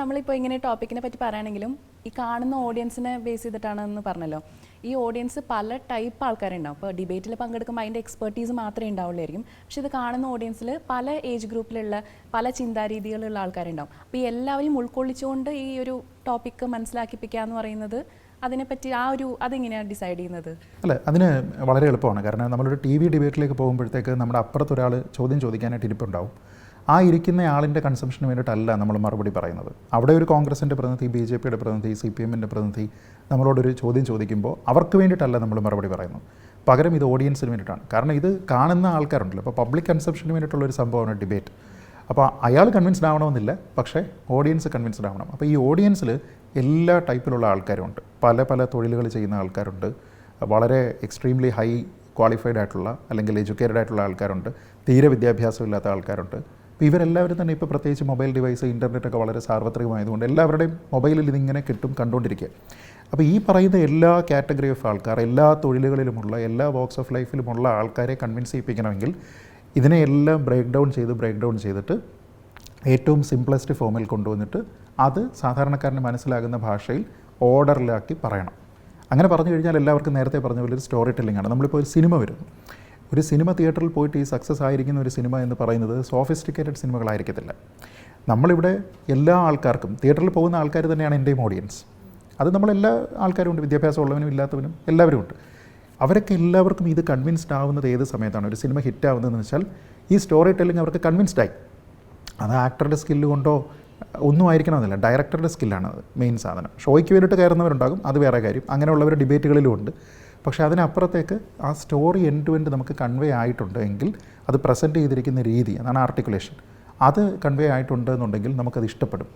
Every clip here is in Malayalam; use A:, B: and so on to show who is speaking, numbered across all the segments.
A: നമ്മളിപ്പോൾ ഇങ്ങനെ ടോപ്പിക്കിനെ പറ്റി പറയുകയാണെങ്കിലും ഈ കാണുന്ന ഓഡിയൻസിനെ ബേസ് ചെയ്തിട്ടാണെന്ന് പറഞ്ഞല്ലോ. ഈ ഓഡിയൻസ് പല ടൈപ്പ് ആൾക്കാരുണ്ടാവും. ഇപ്പോൾ ഡിബേറ്റിൽ പങ്കെടുക്കുമ്പോൾ അതിന്റെ എക്സ്പെർട്ടീസ് മാത്രമേ ഉണ്ടാവുള്ളായിരിക്കും. പക്ഷേ ഇത് കാണുന്ന ഓഡിയൻസിൽ പല ഏജ് ഗ്രൂപ്പിലുള്ള പല ചിന്താരീതികളുള്ള ആൾക്കാരുണ്ടാവും. അപ്പോൾ ഈ എല്ലാവരെയും ഉൾക്കൊള്ളിച്ചുകൊണ്ട് ഈ ഒരു ടോപ്പിക്ക് മനസ്സിലാക്കിപ്പിക്കുക എന്ന് പറയുന്നത് അതിനെപ്പറ്റി ആ ഒരു അതെങ്ങനെയാണ് ഡിസൈഡ് ചെയ്യുന്നത്?
B: അല്ല അതിന് വളരെ എളുപ്പമാണ്. കാരണം നമ്മളൊരു ടി വി ഡിബേറ്റിലേക്ക് പോകുമ്പോഴത്തേക്ക് നമ്മുടെ അപ്പുറത്തൊരാൾ ചോദ്യം ചോദിക്കാനായിട്ട് ഇരിപ്പുണ്ടാവും. ആ ഇരിക്കുന്ന ആളിന്റെ കൺസംഷന് വേണ്ടിയിട്ടല്ല നമ്മൾ മറുപടി പറയുന്നത്. അവിടെ ഒരു കോൺഗ്രസിന്റെ പ്രതിനിധി ബി ജെ പിയുടെ പ്രതിനിധി സി പി എമ്മിന്റെ പ്രതിനിധി നമ്മളോടൊരു ചോദ്യം ചോദിക്കുമ്പോൾ അവർക്ക് വേണ്ടിയിട്ടല്ല നമ്മൾ മറുപടി പറയുന്നത്. പകരം ഇത് ഓഡിയൻസിന് വേണ്ടിയിട്ടാണ്. കാരണം ഇത് കാണുന്ന ആൾക്കാരുണ്ടല്ലോ. അപ്പോൾ പബ്ലിക് കൺസംഷന് വേണ്ടിയിട്ടുള്ള ഒരു സംഭവമാണ് ഡിബേറ്റ് അപ്പോൾ അയാൾ കൺവിൻസ്ഡ് ആവണമെന്നില്ല. പക്ഷേ ഓഡിയൻസ് കൺവിൻസ്ഡ് ആവണം. അപ്പോൾ ഈ ഓഡിയൻസിൽ എല്ലാ ടൈപ്പിലുള്ള ആൾക്കാരുണ്ട് പല പല തൊഴിലുകൾ ചെയ്യുന്ന ആൾക്കാരുണ്ട്. വളരെ എക്സ്ട്രീംലി ഹൈ ക്വാളിഫൈഡ് ആയിട്ടുള്ള അല്ലെങ്കിൽ എഡ്യൂക്കേറ്റഡ് ആയിട്ടുള്ള ആൾക്കാരുണ്ട്. തീരെ വിദ്യാഭ്യാസമില്ലാത്ത ആൾക്കാരുണ്ട്. അപ്പോൾ ഇവരെല്ലാവരും തന്നെ ഇപ്പോൾ പ്രത്യേകിച്ച് മൊബൈൽ ഡിവൈസ് ഇന്റർനെറ്റ് ഒക്കെ വളരെ സാർവത്രികമായതുകൊണ്ട് എല്ലാവരുടെയും മൊബൈലിൽ ഇതിങ്ങനെ കിട്ടും കണ്ടുകൊണ്ടിരിക്കുക അപ്പോൾ ഈ പറയുന്ന എല്ലാ കാറ്റഗറി ഓഫ് ആൾക്കാർ എല്ലാ തൊഴിലുകളിലുമുള്ള എല്ലാ ബോക്സ് ഓഫ് ലൈഫിലുമുള്ള ആൾക്കാരെ കൺവിൻസ് ചെയ്യിപ്പിക്കണമെങ്കിൽ ഇതിനെ എല്ലാം ബ്രേക്ക് ഡൗൺ ചെയ്ത് ബ്രേക്ക് ഡൗൺ ചെയ്തിട്ട് ഏറ്റവും സിംപ്ലസ്റ്റ് ഫോമിൽ കൊണ്ടുവന്നിട്ട് അത് സാധാരണക്കാരന് മനസ്സിലാകുന്ന ഭാഷയിൽ ഓർഡറിലാക്കി പറയണം. അങ്ങനെ പറഞ്ഞു കഴിഞ്ഞാൽ എല്ലാവർക്കും നേരത്തെ പറഞ്ഞ പോലെ ഒരു സ്റ്റോറി ടെല്ലിംഗ് ആണ്. നമ്മളിപ്പോൾ ഒരു സിനിമ വരുന്നു. ഒരു സിനിമ തിയേറ്ററിൽ പോയിട്ട് ഈ സക്സസ് ആയിരിക്കുന്ന ഒരു സിനിമ എന്ന് പറയുന്നത് സോഫിസ്റ്റിക്കേറ്റഡ് സിനിമകളായിരിക്കത്തില്ല. നമ്മളിവിടെ എല്ലാ ആൾക്കാർക്കും തിയേറ്ററിൽ പോകുന്ന ആൾക്കാർ തന്നെയാണ് എന്റെയും ഓഡിയൻസ് അത് നമ്മളെല്ലാ ആൾക്കാരും ഉണ്ട് വിദ്യാഭ്യാസമുള്ളവനും ഇല്ലാത്തവനും എല്ലാവരും ഉണ്ട്. അവരൊക്കെ എല്ലാവർക്കും ഇത് കൺവിൻസ്ഡ് ആവുന്നത് ഏത് സമയത്താണ്? ഒരു സിനിമ ഹിറ്റ് ആവുന്നതെന്ന് വെച്ചാൽ ഈ സ്റ്റോറി ടെല്ലിംഗ് അവർക്ക് കൺവിൻസ്ഡ് ആയി. അത് ആക്ടറുടെ സ്കില്ല് കൊണ്ടോ ഒന്നും ആയിരിക്കണമെന്നില്ല. ഡയറക്ടറുടെ സ്കില്ലാണ് മെയിൻ സാധനം. ഷോയ്ക്ക് വേണ്ടിയിട്ട് കയറുന്നവരുണ്ടാകും അത് വേറെ കാര്യം. അങ്ങനെയുള്ളവർ ഡിബേറ്റുകളിലും ഉണ്ട്. പക്ഷേ അതിനപ്പുറത്തേക്ക് ആ സ്റ്റോറി എൻഡ് ടു എൻഡ് നമുക്ക് കൺവേ ആയിട്ടുണ്ട് എങ്കിൽ അത് പ്രസന്റ് ചെയ്തിരിക്കുന്ന രീതി അതാണ് ആർട്ടിക്കുലേഷൻ. അത് കൺവേ ആയിട്ടുണ്ട് എന്നുണ്ടെങ്കിൽ നമുക്കത് ഇഷ്ടപ്പെടും.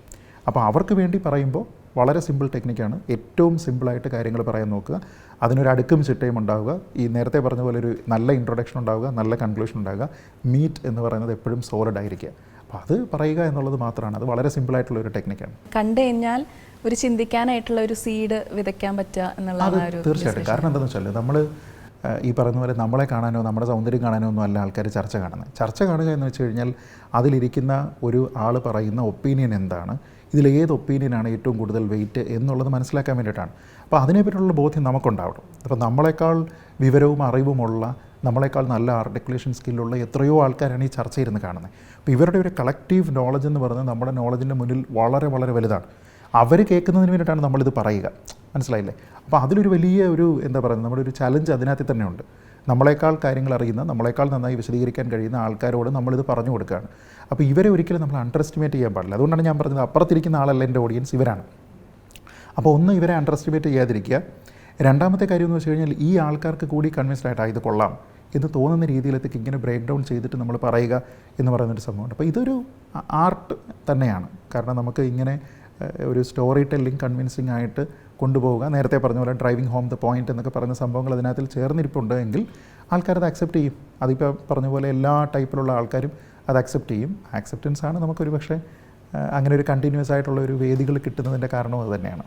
B: അപ്പോൾ അവർക്ക് വേണ്ടി പറയുമ്പോൾ വളരെ സിമ്പിൾ ടെക്നിക്കാണ് ഏറ്റവും സിമ്പിളായിട്ട് കാര്യങ്ങൾ പറയാൻ നോക്കുക. അതിനൊരു അടുക്കും ചിട്ടയും ഉണ്ടാവുക. ഈ നേരത്തെ പറഞ്ഞ പോലെ ഒരു നല്ല ഇൻട്രൊഡക്ഷൻ ഉണ്ടാവുക നല്ല കൺക്ലൂഷൻ ഉണ്ടാവുക. മീറ്റ് എന്ന് പറയുന്നത് എപ്പോഴും സോളിഡ് ആയിരിക്കുക. അപ്പോൾ അത് പറയുക എന്നുള്ളത് മാത്രമാണ്. അത് വളരെ സിമ്പിളായിട്ടുള്ള ഒരു ടെക്നിക്കാണ്.
A: കണ്ടു കഴിഞ്ഞാൽ ഒരു ചിന്തിക്കാനായിട്ടുള്ള ഒരു സീഡ് വിതയ്ക്കാൻ പറ്റുക എന്നുള്ളതാണ്
B: തീർച്ചയായിട്ടും. കാരണം എന്താണെന്ന് വെച്ചാൽ നമ്മൾ ഈ പറയുന്ന പോലെ നമ്മളെ കാണാനോ നമ്മുടെ സൗന്ദര്യം കാണാനോ ഒന്നും അല്ല ആൾക്കാർ ചർച്ച കാണുന്നത്. ചർച്ച കാണുക എന്ന് വെച്ച് കഴിഞ്ഞാൽ അതിലിരിക്കുന്ന ഒരു ആൾ പറയുന്ന ഒപ്പീനിയൻ എന്താണ് ഇതിലേത് ഒപ്പീനിയനാണ് ഏറ്റവും കൂടുതൽ വെയിറ്റ് എന്നുള്ളത് മനസ്സിലാക്കാൻ വേണ്ടിയിട്ടാണ്. അപ്പോൾ അതിനെപ്പറ്റിയുള്ള ബോധ്യം നമുക്കുണ്ടാവണം. അപ്പോൾ നമ്മളെക്കാൾ വിവരവും അറിവുമുള്ള നമ്മളെക്കാൾ നല്ല ആർട്ടിക്കുലേഷൻ സ്കില്ലുള്ള എത്രയോ ആൾക്കാരാണ് ഈ ചർച്ച ഇരുന്ന് കാണുന്നത്. അപ്പോൾ ഇവരുടെ ഒരു കളക്റ്റീവ് നോളജ് എന്ന് പറയുന്നത് നമ്മുടെ നോളജിന്റെ മുന്നിൽ വളരെ വളരെ വലുതാണ്. അവർ കേൾക്കുന്നതിന് വേണ്ടിയിട്ടാണ് നമ്മളിത് പറയുക. മനസ്സിലായില്ലേ? അപ്പോൾ അതിലൊരു വലിയ ഒരു എന്താ പറയുന്നത്? നമ്മുടെ ഒരു ചലഞ്ച് അതിനകത്ത് തന്നെ ഉണ്ട് നമ്മളെക്കാൾ കാര്യങ്ങൾ അറിയുന്ന നമ്മളെക്കാൾ നന്നായി വിശദീകരിക്കാൻ കഴിയുന്ന ആൾക്കാരോട് നമ്മളിത് പറഞ്ഞു കൊടുക്കുകയാണ്. അപ്പോൾ ഇവരെ ഒരിക്കലും നമ്മൾ അണ്ടർ എസ്റ്റിമേറ്റ് ചെയ്യാൻ പാടില്ല. അതുകൊണ്ടാണ് ഞാൻ പറഞ്ഞത് അപ്പുറത്തിരിക്കുന്ന ആളല്ല എന്റെ ഓഡിയൻസ് ഇവരാണ്. അപ്പോൾ ഒന്ന് ഇവരെ അണ്ടർ എസ്റ്റിമേറ്റ് ചെയ്യാതിരിക്കുക. രണ്ടാമത്തെ കാര്യം എന്ന് വെച്ച് കഴിഞ്ഞാൽ ഈ ആൾക്കാർക്ക് കൂടി കൺവിൻസ്ഡ് ആയിട്ട് ഇത് കൊള്ളാം എന്ന് തോന്നുന്ന രീതിയിലേക്ക് ഇങ്ങനെ ബ്രേക്ക് ഡൗൺ ചെയ്തിട്ട് നമ്മൾ പറയുക എന്ന് പറയുന്നൊരു സംഭവമുണ്ട്. അപ്പോൾ ഇതൊരു ആർട്ട് തന്നെയാണ്. കാരണം നമുക്ക് ഇങ്ങനെ ഒരു സ്റ്റോറി ടെല്ലിംഗ് കൺവിൻസിങ് ആയിട്ട് കൊണ്ടുപോവുക. നേരത്തെ പറഞ്ഞ പോലെ ഡ്രൈവിംഗ് ഹോം ദ പോയിന്റ് എന്നൊക്കെ പറഞ്ഞ സംഭവങ്ങൾ അതിനകത്തിൽ ചേർന്നിരിപ്പുണ്ട് എങ്കിൽ ആൾക്കാർ അത് അക്സെപ്റ്റ് ചെയ്യും. അതിപ്പോൾ പറഞ്ഞ പോലെ എല്ലാ ടൈപ്പിലുള്ള ആൾക്കാരും അത് അക്സെപ്റ്റ് ചെയ്യും. ആക്സെപ്റ്റൻസ് ആണ് നമുക്കൊരു പക്ഷേ അങ്ങനെ ഒരു കണ്ടിന്യൂസ് ആയിട്ടുള്ള ഒരു വേദികൾ കിട്ടുന്നതിന്റെ കാരണം അത് തന്നെയാണ്.